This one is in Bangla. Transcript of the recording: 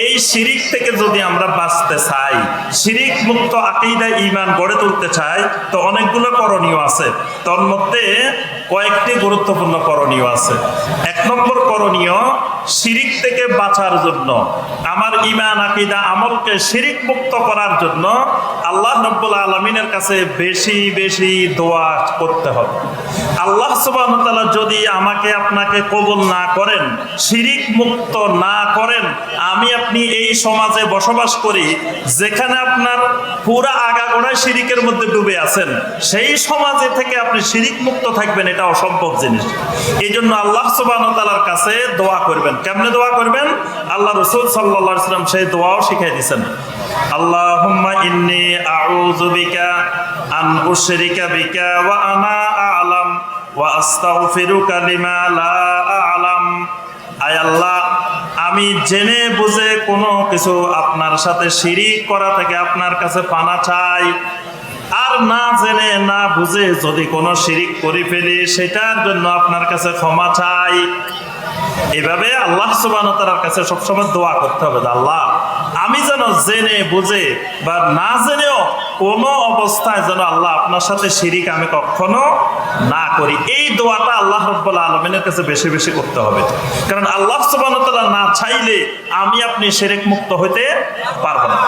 এই শিরিক থেকে যদি আমরা বাঁচতে চাই, শিরিক মুক্ত আকিদা ইমান গড়ে তুলতে চাই, তো অনেকগুলো করণীয় আছে। তন্মধ্যে মধ্যে কয়েকটি গুরুত্বপূর্ণ করণীয় আছে। এক নম্বর করণীয় শিরিক থেকে বাঁচার জন্য, আমার ইমান আকিদা, আমলকে শিরিক মুক্ত করার জন্য আল্লাহ নব্বুল আলমিনের কাছে বেশি বেশি দোয়া করতে হবে। আল্লাহ সুবাহ যদি আমাকে, আপনাকে কবুল না করেন, শিরিক মুক্ত না করেন, আমি আপনি এই সমাজে বসবাস করি, যেখানে আপনার পুরা আগাগোড়ায় শিরিকের মধ্যে ডুবে আছেন। সেই সমাজে থেকে আপনি শিরিক মুক্ত থাকবেন, এটা অসম্ভব জিনিস। এই জন্য আল্লাহ সুবাহ তালার কাছে দোয়া করবেন। কেমনে দোয়া করবেন? আল্লাহ রসুল সাল্লা সাল্লাম সেই দোয়াও শিখাই দিয়েছেন। আল্লাহুম্মা ইন্নি আন বিকা ওয়া আনা আ'লাম ওয়া আ'লাম। আয় আল্লাহ আমি জেনে বুঝে কোনো কিছু আপনার সাথে শিরিক করা থেকে আপনার কাছে পানা চাই। আর না জেনে, না বুঝে যদি কোনো শিরিক করে ফেলি, সেটার জন্য আপনার কাছে ক্ষমা চাই। এভাবে আল্লাহ সুবাহ তালার কাছে সবসময় দোয়া করতে হবে আল্লাহ, আমি যেন জেনে, বুঝে বা না জেনেও কোনো অবস্থায় যেন আল্লাহ আপনার সাথে শিরিক আমি কখনো না করি। এই দোয়াটা আল্লাহ রব্বুল আলমিনের কাছে বেশি বেশি করতে হবে। কারণ আল্লাহ সুবাহ না চাইলে আমি আপনি শেরেক মুক্ত হইতে পারব না।